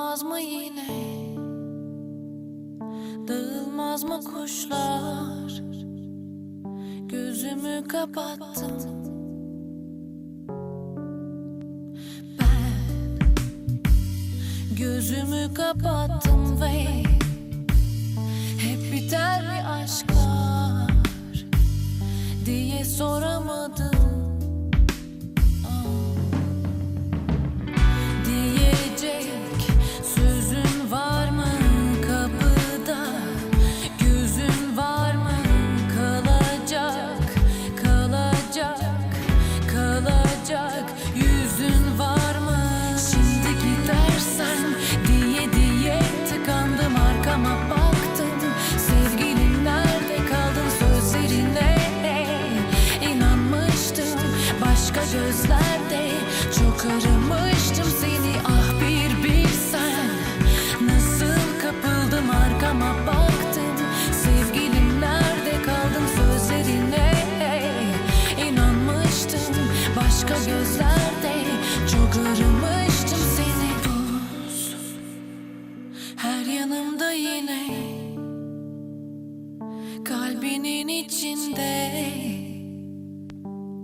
Dağılmaz mı yine? Dağılmaz mı kuşlar? Gözümü kapattım. Ben gözümü kapattım ve hep biter mi aşklar diye soramadım. Başka gözlerde çok aramıştım seni. Ah bir bilsen nasıl kapıldım arkama baktım. Sevgilim nerede kaldın sözlerine inanmıştım. Başka gözlerde çok aramıştım seni. Buz her yanımda yine kalbinin içinde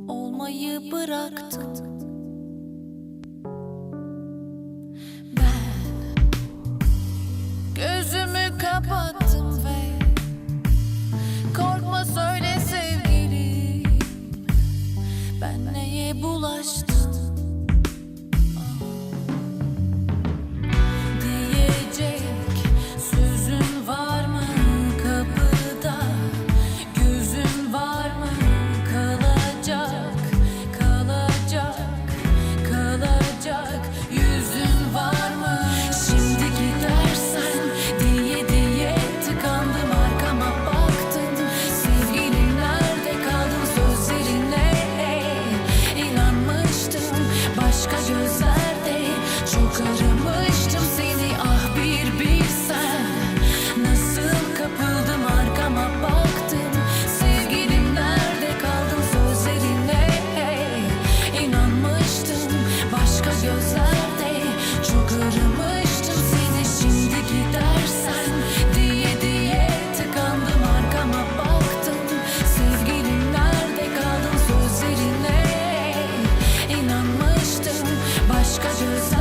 olmayı bıraktım. Ben gözümü kapattım ve korkma söyle sevgilim ben neye bulaştım başka gözlerde Çok aramıştım seni. Ah bir bir sen Nasıl kapıldım arkama baktım. Sevgilim nerede kaldın sözlerine? Hey İnanmıştım. Başka gözlerde Çok aramıştım choose